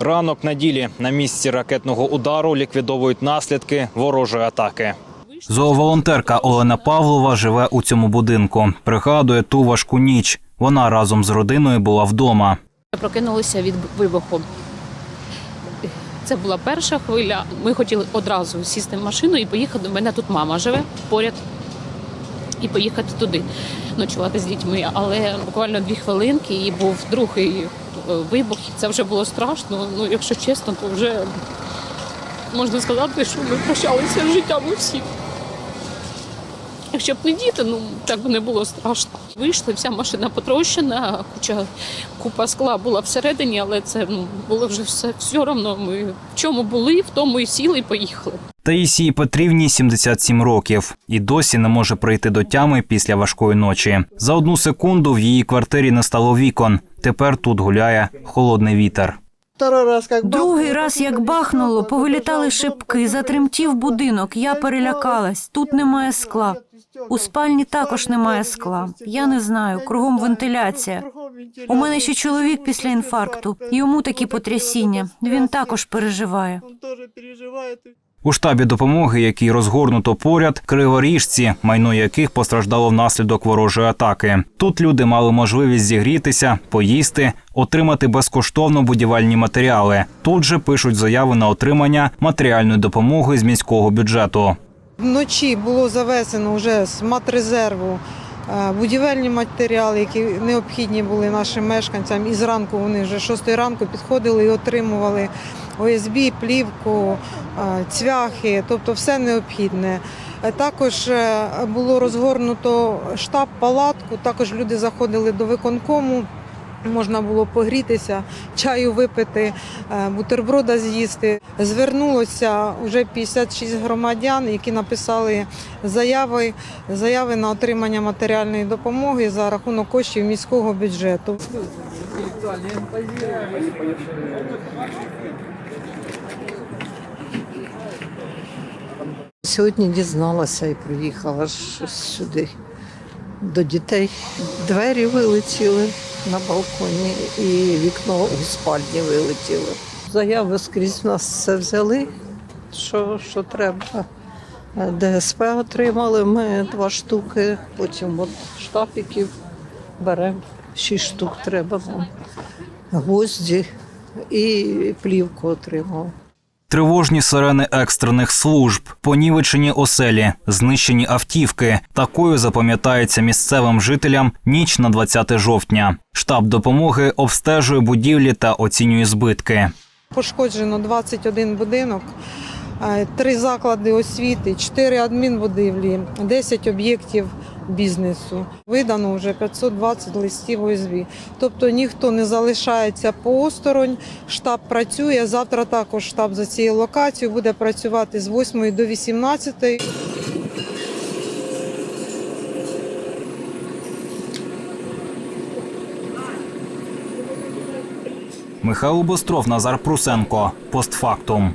Ранок неділі на місці ракетного удару ліквідовують наслідки ворожої атаки. Зооволонтерка Олена Павлова живе у цьому будинку. Пригадує ту важку ніч. Вона разом з родиною була вдома. Прокинулися від вибуху. Це була перша хвиля. Ми хотіли одразу сісти в машину і поїхати. У мене тут мама живе поряд. І поїхати туди ночувати з дітьми. Але буквально дві хвилинки і був другий вибух. вибух. Це вже було страшно. Ну, якщо чесно, то вже можна сказати, що ми прощалися з життям усіх. Якщо б не діти, ну так би не було страшно. Вийшли, вся машина потрощена, куча купа скла була всередині, але це ну, було вже все все одно. Ми в чому були, в тому і сіли і поїхали. Таїсії Петрівні 77 років і досі не може прийти до тями після важкої ночі. За одну секунду в її квартирі не стало вікон. Тепер тут гуляє холодний вітер. Второй раз как Другий раз, як бахнуло, повилітали шибки, затремтів будинок. Я перелякалась. Тут немає скла. У спальні також немає скла. Я не знаю, кругом вентиляція. У мене ще чоловік після інфаркту. Йому такі потрясіння. Він також переживає. У штабі допомоги, який розгорнуто поряд, криворіжці, майно яких постраждало внаслідок ворожої атаки. Тут люди мали можливість зігрітися, поїсти, отримати безкоштовно будівельні матеріали. Тут же пишуть заяви на отримання матеріальної допомоги з міського бюджету. Вночі було завезено вже з матрезерву е, будівельні матеріали, які необхідні були нашим мешканцям. І зранку вони вже 6 ранку підходили і отримували ОСБ, плівку, цвяхи, тобто все необхідне. Е, Також е, було розгорнуто штаб-палатку, також люди заходили до виконкому. Можна було погрітися, чаю випити, е, бутерброда з'їсти. Звернулося вже 56 громадян, які написали заяви, заяви на отримання матеріальної допомоги за рахунок коштів міського бюджету. Сьогодні дізналася і приїхала ж сюди до дітей. Двері вилетіли на балконі і вікно у спальні вилетіло. Заяви скрізь нас все взяли, що, що треба. ДСП отримали ми два штуки, потім от штапіків беремо, шість штук треба нам. Гвозді і плівку отримали. Тривожні сирени екстрених служб, понівечені оселі, знищені автівки. Такою запам'ятається місцевим жителям ніч на 20 жовтня. Штаб допомоги обстежує будівлі та оцінює збитки. Пошкоджено 21 будинок, е, три заклади освіти, 4 адмінбудівлі, 10 об'єктів бізнесу. Видано вже 520 листів ОСБ. Тобто ніхто не залишається поосторонь. Штаб працює. Завтра також штаб за цією локацією буде працювати з 8 до 18. Михайло Бостров, Назар Прусенко. Постфактум.